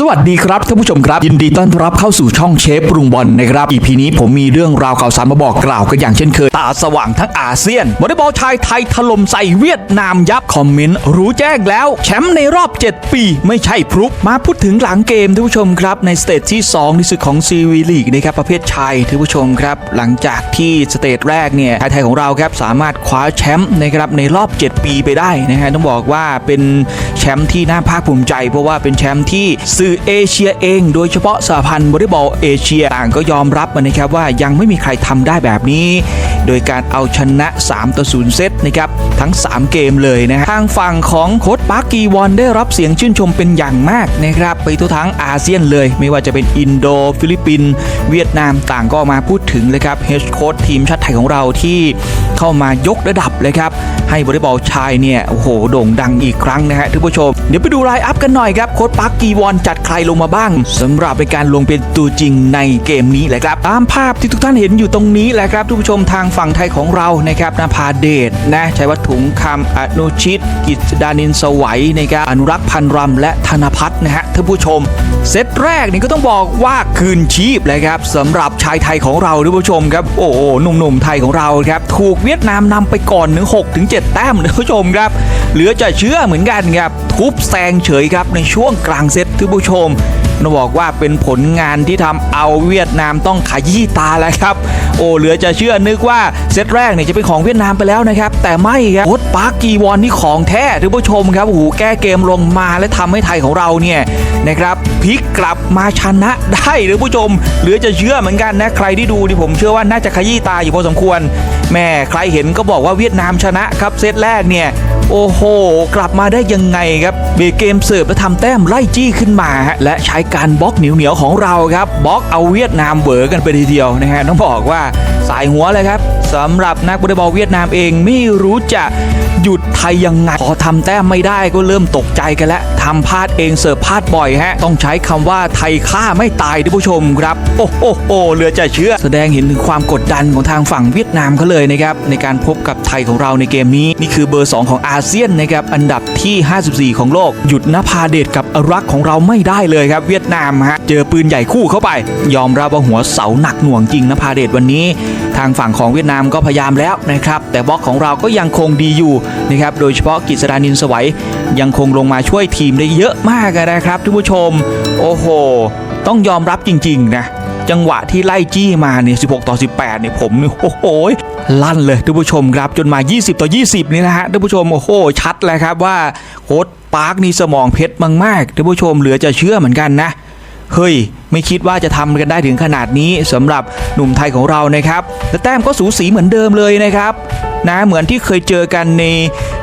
สวัสดีครับท่านผู้ชมครับ ยินดีต้อนรับเข้าสู่ช่องเชฟปรุงบอลนะครับ EP นี้ผมมีเรื่องราวข่าวสารมาบอกกล่าวกันอย่างเช่นเคย ตาสว่างทั้งอาเซียนวอลเลย์บอลชายไทยถล่มใส่เวียดนามยับคอมเมนต์รู้แจ้งแล้ว แชมป์ในรอบ 7 ปี ไม่ใช่พรุกมาพูดถึงหลังเกมท่านผู้ชมครับ ในสเตจที่ 2 ในศึกของซีวีลีกนะครับประเภทชายท่านผู้ชมครับ หลังจากที่สเตจแรกเนี่ยชายไทยของเราครับสามารถคว้าแชมป์นะครับในรอบ 7 ปีไปได้นะฮะต้องบอกว่าเป็นแชมป์ที่น่าภาคภูมิใจ เพราะว่าเป็นแชมป์ที่ซืสื่อเอเชียเอง โดยเฉพาะสหพันธ์วอลเลย์บอลเอเชียต่างก็ยอมรับมานะครับว่ายังไม่มีใครทำได้แบบนี้ โดยการเอาชนะ 3 ต่อ 0 เซตนะครับทั้ง 3 เกมเลยนะฮะทางฝั่งของโค้ชปาร์กีวอนได้รับเสียงชื่นชมเป็นอย่างมากนะครับไปทั่วทั้งอาเซียนเลย ไม่ว่าจะเป็นอินโด ฟิลิปปินส์เวียดนามต่างก็มาพูดถึงเลยครับเฮดโค้ชทีมชาติไทยของเราที่เข้ามายกระดับเลยครับให้วอลเลย์บอลชายเนี่ยโอ้โหโด่งดังอีกครั้งนะฮะท่านผู้ชม เดี๋ยวไปดูไลน์อัพกันหน่อยครับโค้ชปาร์กีวอนจัดใครลงมาบ้างสำหรับในการลงเป็นตัวจริงในเกมนี้แหละครับตามภาพที่ทุกท่านเห็นอยู่ตรงนี้แหละครับท่านผู้ชมทางฝั่งไทยของเรานะครับนภาเดชนะชัยวัฒน์ถุงคำอนุชิต กิจดานินสวัยนะครับอนุรักษ์พันรำและธนพัฒน์นะฮะท่านผู้ชม เซตแรกนี่ก็ต้องบอกว่าคืนชีพเลยครับสำหรับชายไทยของเราท่านผู้ชมครับโอ้โหหนุ่มๆไทยของเราครับถูกเวียดนามนำไปก่อนถึง6ถึง7แต้มท่านผู้ชมครับเหลือจะเชื่อเหมือนกันครับทุบแซงเฉยครับในช่วงกลางเซตท่านผู้ชม ต้องบอกว่าเป็นผลงานที่ทำเอาเวียดนามต้องขยี้ตาแล้วครับ โอ้เหลือจะเชื่อนึกว่าเซตแรกเนี่ยจะเป็นของเวียดนามไปแล้วนะครับ แต่ไม่ครับโค้ชปาร์กกีวอนนี่ของแท้ท่านผู้ชมครับโอ้โหแก้เกมลงมาและทำให้ไทยของเราเนี่ยนะครับพลิกกลับมาชนะได้ท่านผู้ชม เหลือจะเชื่อเหมือนกันนะใครที่ดูนี่ผมเชื่อว่าน่าจะขยี้ตาอยู่พอสมควรแม่ใครเห็นก็บอกว่าเวียดนามชนะครับเซตแรกเนี่ยโอ้โห กลับมาได้ยังไงครับเบเกมเสิร์ฟและทำแต้มไล่จี้ขึ้นมาและใช้การบล็อกเหนียวๆของเราครับบล็อกเอาเวียดนามเบอกันไปทีเดียวนะฮะต้องบอกว่าสายหัวเลยครับสำหรับนักวอลเลย์บอลเวียดนามเองไม่รู้จะหยุดไทยยังไงพอทำแต้มไม่ได้ก็เริ่มตกใจกันแล้วทำพลาดเองเสิร์ฟพลาดบ่อยฮะ ต้องใช้คำว่าไทยฆ่าไม่ตายท่านผู้ชมครับ โอ้โหโอ้เหลือจะเชื่อ แสดงเห็นถึงความกดดันของทางฝั่งเวียดนามเขาเลยนะครับ ในการพบกับไทยของเราในเกมนี้ นี่คือเบอร์ 2 ของอาเซียนนะครับ อันดับที่ 54 ของโลก หยุดนภาเดชกับอรักของเราไม่ได้เลยครับเวียียดนามฮะเจอปืนใหญ่คู่เข้าไป ยอมรับว่าหัวเสาหนักหน่วงจริงนภาเดชวันนี้ ทางฝั่งของเวียดนามก็พยายามแล้วนะครับ แต่บล็อกของเราก็ยังคงดีอยู่นะครับโดยเฉพาะกิจสดานินสวัยยังคงลงมาช่วยทีมได้เยอะมากนะครับท่านผู้ชม โอ้โห ต้องยอมรับจริงๆนะจังหวะที่ไล่จี้มาเนี่ย16 ต่อ 18 เนี่ยผมนี่โอ้โหลั่นเลยท่านผู้ชมครับจนมา 20 ต่อ 20 นี่นะฮะท่านผู้ชมโอ้โหชัดเลยครับว่าโค้ดปาร์คนี่สมองเพชรมากๆท่านผู้ชมเหลือจะเชื่อเหมือนกันนะเฮ้ย ไม่คิดว่าจะทำกันได้ถึงขนาดนี้สำหรับหนุ่มไทยของเรานะครับและแต้มก็สูสีเหมือนเดิมเลยนะครับนะเหมือนที่เคยเจอกันใน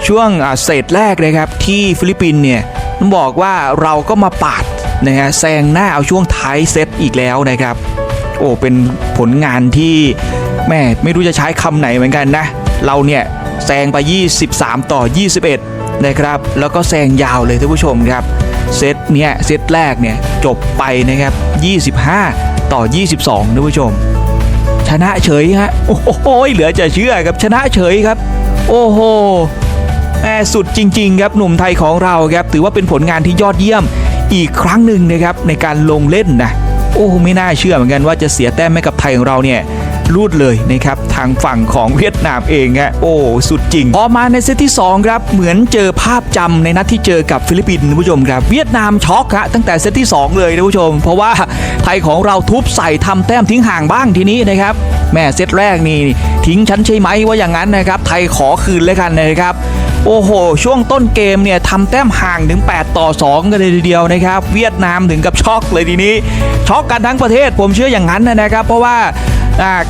ช่วงเซตแรกนะครับ ที่ฟิลิปปินส์เนี่ยต้องบอกว่าเราก็มาปาดนะฮะแซงหน้าเอาช่วงท้ายเซตอีกแล้วนะครับ โอ้เป็นผลงานที่แม่ไม่รู้จะใช้คำไหนเหมือนกันนะ เราเนี่ยแซงไป 23 ต่อ 21 นะครับ แล้วก็แซงยาวเลยท่านผู้ชมครับ เซตเนี่ยเซตแรกเนี่ยจบไปนะครับ 25 ต่อ 22ท่านผู้ชม ชนะเฉยฮะ โอ้โหเหลือจะเชื่อครับชนะเฉยครับ โอ้โหแหม่สุดจริง ๆ ครับหนุ่มไทยของเราครับถือว่าเป็นผลงานที่ยอดเยี่ยมอีกครั้งหนึ่งนะครับในการลงเล่นนะโอ้ไม่น่าเชื่อเหมือนกันว่าจะเสียแต้มให้กับไทยของเราเนี่ย รูดเลยนะครับทางฝั่งของเวียดนามเองฮะโอ้สุดจริง พอมาในเซตที่ 2 ครับ เหมือนเจอภาพจำในนัดที่เจอกับฟิลิปปินส์ท่านผู้ชมครับ เวียดนามช็อกฮะตั้งแต่เซตที่ 2 เลยท่านผู้ชม เพราะว่าไทยของเราทุบใส่ทำแต้มทิ้งห่างบ้างทีนี้นะครับแม่เซตแรกนี่ทิ้งฉันใช่ไหมว่าอย่างนั้นนะครับ ไทยขอคืนเลยกันนะครับโอ้โห ช่วงต้นเกมเนี่ยทำแต้มห่างถึง 8 ต่อ 2 กันเลยทีเดียวนะครับ เวียดนามถึงกับช็อกเลยทีนี้ ช็อกกันทั้งประเทศผมเชื่ออย่างนั้นนะครับ เพราะว่า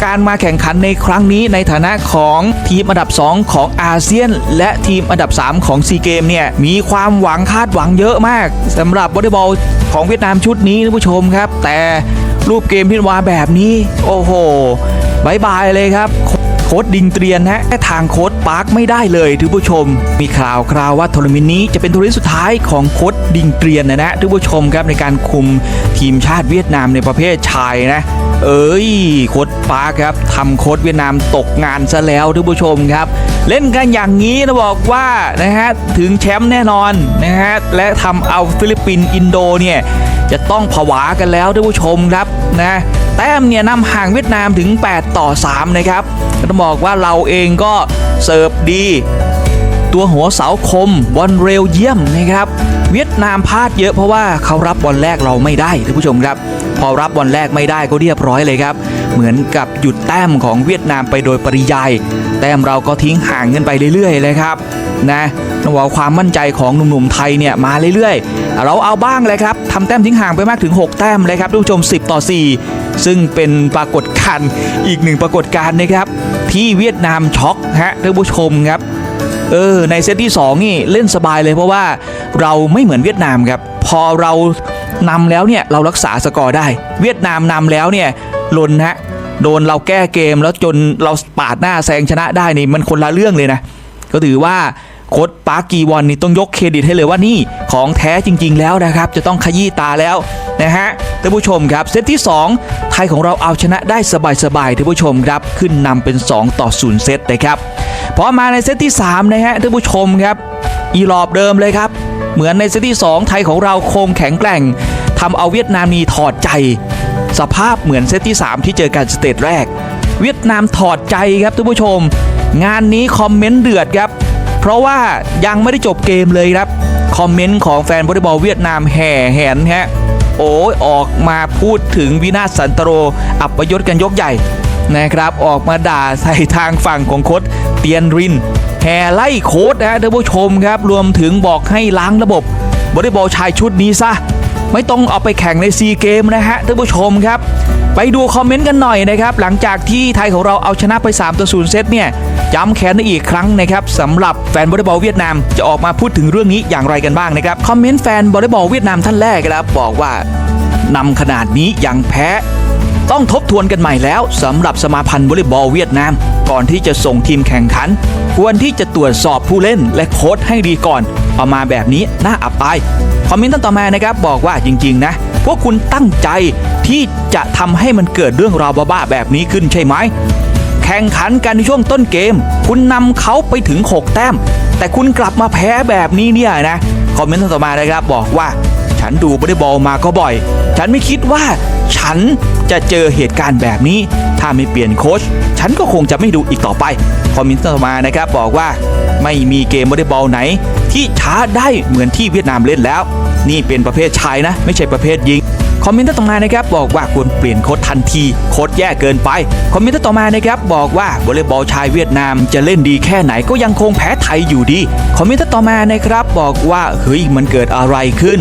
การมาแข่งขันในครั้งนี้ในฐานะของทีมอันดับ 2 ของอาเซียน และทีมอันดับ 3 ของซีเกมเนี่ยมีความหวังคาดหวังเยอะมากสำหรับวอลเลย์บอลของเวียดนามชุดนี้ท่านผู้ชมครับ แต่รูปเกมที่วาแบบนี้ โอ้โหบายบายเลยครับ โค้ดดิงเตรียนฮะแต่ทางโค้ดปาร์คไม่ได้เลยทุกผู้ชม มีข่าวคราวว่าทัวร์นาเมนต์นี้จะเป็นทัวร์นาเมนต์สุดท้ายของโค้ดดิงเตรียนนะนะทุกผู้ชมครับในการคุมทีมชาติเวียดนามในประเภทชายนะ เอ้ยโค้ดปาร์คครับทำโค้ดเวียดนามตกงานซะแล้วทุกผู้ชมครับ เล่นกันอย่างนี้นะบอกว่านะฮะถึงแชมป์แน่นอนนะฮะและทำเอาฟิลิปปินส์อินโดเนี่ยจะต้องผวากันแล้วท่านผู้ชมครับนะแต้มเนี่ยนำห่างเวียดนามถึง 8 ต่อ 3 นะครับ ต้องบอกว่าเราเองก็เสิร์ฟดี ตัวหัวเสาคมบอลเร็วเยี่ยมนะครับ เวียดนามพลาดเยอะเพราะว่าเขารับบอลแรกเราไม่ได้ท่านผู้ชมครับ พอรับบอลแรกไม่ได้ก็เรียบร้อยเลยครับ เหมือนกับหยุดแต้มของเวียดนามไปโดยปริยาย แต้มเราก็ทิ้งห่างกันไปเรื่อยๆเลยครับนะต้องบอกว่าความมั่นใจของหนุ่มๆไทยเนี่ยมาเรื่อยๆ เราเอาบ้างเลยครับทำแต้มทิ้งห่างไปมากถึง 6 แต้มเลยครับท่านผู้ชม 10 ต่อ 4 ซึ่งเป็นปรากฏการณ์อีกหนึ่งปรากฏการณ์นะครับ ที่เวียดนามช็อกฮะท่านผู้ชมครับเออในเซตที่ 2 นี่เล่นสบายเลยเพราะว่าเราไม่เหมือนเวียดนามครับ พอเรานำแล้วเนี่ยเรารักษาสกอร์ได้ เวียดนามนำแล้วเนี่ยลนฮะ โดนเราแก้เกมแล้วจนเราปาดหน้าแซงชนะได้นี่มันคนละเรื่องเลยนะ ก็ถือว่าโค้ดปาร์กกีวอนนี่ต้องยกเครดิตให้เลยว่านี่ของแท้จริง ๆ แล้วนะครับ จะต้องขยี้ตาแล้วนะฮะท่านผู้ชมครับ เซตที่ 2 ไทยของเราเอาชนะได้สบายๆท่านผู้ชมครับ ขึ้นนำเป็น 2 ต่อ 0 เซตนะครับพอมาในเซตที่ 3 นะฮะท่านผู้ชมครับ อีรอบเดิมเลยครับ เหมือนในเซตที่ 2 ไทยของเราคงแข็งแกร่งทำเอาเวียดนามนี่ถอดใจ สภาพเหมือนเซตที่ 3 ที่เจอกันสเตจแรก เวียดนามถอดใจครับท่านผู้ชม งานนี้คอมเมนต์เดือดครับ เพราะว่ายังไม่ได้จบเกมเลยครับ คอมเมนต์ของแฟนวอลเลย์บอลเวียดนามแห่แหนฮะโอ้ยออกมาพูดถึงวินาศสันตโร อัปยศกันยกใหญ่นะครับ ออกมาด่าใส่ทางฝั่งของโค้ดเตียนรินแห่ไล่โค้ดนะฮะท่านผู้ชมครับ รวมถึงบอกให้ล้างระบบวอลเลย์บอลชายชุดนี้ซะ ไม่ต้องเอาไปแข่งในซีเกมนะฮะท่านผู้ชมครับ ไปดูคอมเมนต์กันหน่อยนะครับ หลังจากที่ไทยของเราเอาชนะไป3ต่อ0เซตเนี่ยย้ำแค้นได้อีกครั้งนะครับสำหรับแฟนบอลเลย์บอลเวียดนามจะออกมาพูดถึงเรื่องนี้อย่างไรกันบ้างนะครับคอมเมนต์แฟนบอลเลย์บอลเวียดนามท่านแรกครับบอกว่านำขนาดนี้ยังแพ้ ต้องทบทวนกันใหม่แล้วสำหรับสมาพันธ์วอลเลย์บอลเวียดนาม ก่อนที่จะส่งทีมแข่งขัน ควรที่จะตรวจสอบผู้เล่นและโค้ชให้ดีก่อนเอามาแบบนี้น่าอับอายคอมเมนต์ต่อมานะครับบอกว่าจริง ๆ นะ พวกคุณตั้งใจที่จะทำให้มันเกิดเรื่องราวบ้าๆแบบนี้ขึ้นใช่ไหมแข่งขันกันในช่วงต้นเกม คุณนำเขาไปถึง 6 แต้ม แต่คุณกลับมาแพ้แบบนี้เนี่ยนะคอมเมนต์ต่อมานะครับบอกว่า ฉันดูบอลเลย์บอลมาก็บ่อย ฉันไม่คิดว่าฉันจะเจอเหตุการณ์แบบนี้ ถ้าไม่เปลี่ยนโค้ชฉันก็คงจะไม่ดูอีกต่อไป คอมเมนต์ต่อมานะครับบอกว่าไม่มีเกมวอลเลย์บอลไหน ที่ช้าได้เหมือนที่เวียดนามเล่นแล้ว นี่เป็นประเภทชายนะ ไม่ใช่ประเภทหญิงคอมเมนต์ต่อมานะครับบอกว่าควรเปลี่ยนโค้ดทันทีโค้ดแย่เกินไป คอมเมนต์ต่อมานะครับบอกว่าวอลเลย์บอลชายเวียดนามจะเล่นดีแค่ไหนก็ยังคงแพ้ไทยอยู่ดี คอมเมนต์ต่อมานะครับบอกว่าเฮ้ยมันเกิดอะไรขึ้น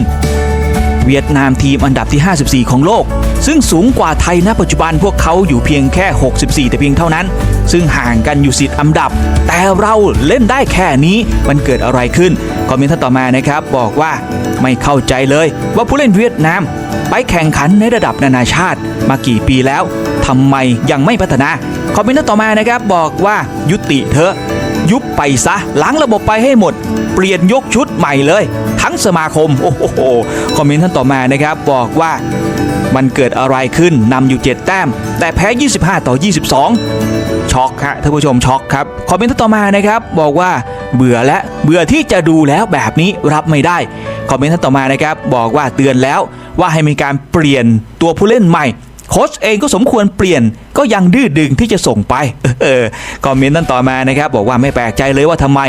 เวียดนามทีมอันดับที่ 54 ของโลก ซึ่งสูงกว่าไทยณปัจจุบันพวกเขาอยู่เพียงแค่ 64 แต่เพียงเท่านั้น ซึ่งห่างกันอยู่สิบอันดับ แต่เราเล่นได้แค่นี้มันเกิดอะไรขึ้น คอมเมนต์ต่อมานะครับบอกว่าไม่เข้าใจเลยว่าผู้เล่นเวียดนามไปแข่งขันในระดับนานาชาติมากี่ปีแล้วทำไมยังไม่พัฒนา คอมเมนต์ต่อมานะครับบอกว่ายุติเถอะ ยุบไปซะล้างระบบไปให้หมด เปลี่ยนยกชุดใหม่เลย ทั้งสมาคม โอ้โหคอมเมนต์ท่านต่อมานะครับ บอกว่ามันเกิดอะไรขึ้นนำอยู่ 7 แต้ม แต่แพ้ 25 ต่อ 22 ช็อกฮะท่านผู้ชมช็อกครับ คอมเมนต์ท่านต่อมานะครับ บอกว่าเบื่อและเบื่อที่จะดูแล้วแบบนี้รับไม่ได้ คอมเมนต์ท่านต่อมานะครับ บอกว่าเตือนแล้วว่าให้มีการเปลี่ยนตัวผู้เล่นใหม่ โค้ชเองก็สมควรเปลี่ยนก็ยังดื้อดึงที่จะส่งไปเออคอมเมนต์นั้นต่อมานะครับ บอกว่าไม่แปลกใจเลยว่าทำไม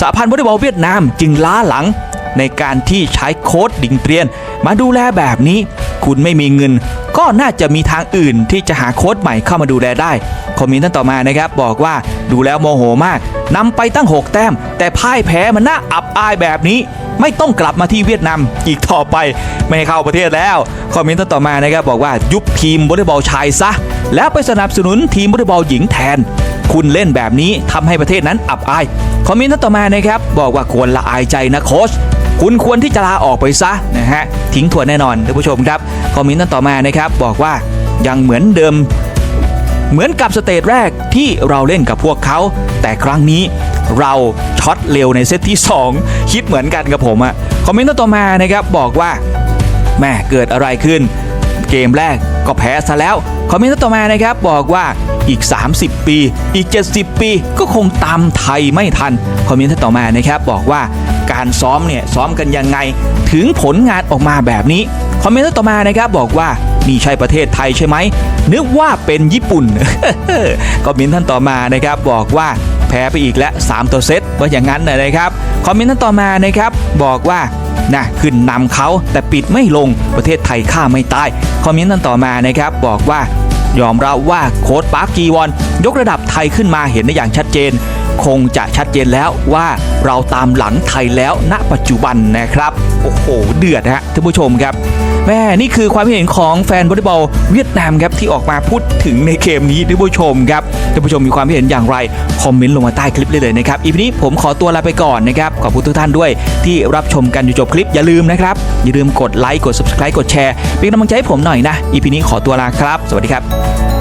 สหพันธ์วอลเลย์บอลเวียดนามจึงล้าหลังในการที่ใช้โค้ดดิงเตรียน มาดูแลแบบนี้ คุณไม่มีเงิน ก็น่าจะมีทางอื่นที่จะหาโค้ดใหม่เข้ามาดูแลได้ คอมเมนต์นั้นต่อมานะครับ บอกว่าดูแล้วโมโหมากนำไปตั้ง 6 แต้ม แต่พ่ายแพ้มันน่าอับอายแบบนี้ ไม่ต้องกลับมาที่เวียดนามอีกต่อไปไม่ให้เข้าประเทศแล้ว คอมเมนต์ต่อมานะครับบอกว่ายุบทีมวอลเลย์บอลชายซะ แล้วไปสนับสนุนทีมวอลเลย์บอลหญิงแทน คุณเล่นแบบนี้ทำให้ประเทศนั้นอับอาย คอมเมนต์ต่อมานะครับบอกว่าควรละอายใจนะโค้ชคุณควรที่จะลาออกไปซะนะฮะทิ้งทวนแน่นอนท่านผู้ชมครับ คอมเมนต์ต่อมานะครับบอกว่ายังเหมือนเดิม เหมือนกับสเตจแรกที่เราเล่นกับพวกเขา แต่ครั้งนี้เราช็อตเร็วในเซตที่ 2 คิดเหมือนกันกับผมอะคอมเมนต์ต่อมานะครับบอกว่าแม่เกิดอะไรขึ้น เกมแรกก็แพ้ซะแล้ว คอมเมนต์ต่อมานะครับบอกว่าอีก 30 ปี อีก 70 ปีก็คงตามไทยไม่ทัน คอมเมนต์ต่อมานะครับบอกว่าการซ้อมเนี่ยซ้อมกันยังไง ถึงผลงานออกมาแบบนี้ คอมเมนต์ต่อมานะครับบอกว่านี่ใช่ประเทศไทยใช่ไหม นึกว่าเป็นญี่ปุ่นคอมเมนท่านต่อมานะครับบอกว่าแพ้ไปอีกแล้ว 3 ตัวเซตว่าอย่างนั้นนะนะครับ คอมเมนต์ท่านต่อมานะครับบอกว่านะขึ้นนำเขาแต่ปิดไม่ลงประเทศไทยฆ่าไม่ตาย คอมเมนต์นั้นต่อมานะครับบอกว่ายอมรับว่าโค้ดปาร์คจีวอน ยกระดับไทยขึ้นมาเห็นได้อย่างชัดเจน คงจะชัดเจนแล้วว่าเราตามหลังไทยแล้วณปัจจุบันนะครับ โอ้โห เดือดฮะท่านผู้ชมครับ แม่นี่คือความเห็นของแฟนวอลเลย์บอลเวียดนามครับที่ออกมาพูดถึงในเกมนี้ท่านผู้ชมครับท่านผู้ชมมีความเห็นอย่างไรคอมเมนต์ลงมาใต้คลิปเลยนะครับอีพีนี้ผมขอตัวลาไปก่อนนะครับขอบคุณทุกท่านด้วยที่รับชมกันจนจบคลิปอย่าลืมนะครับอย่าลืมกดไลค์กด subscribe กดแชร์เป็นกำลังใจให้ผมหน่อยนะอีพีนี้ขอตัวลาครับ สวัสดีครับ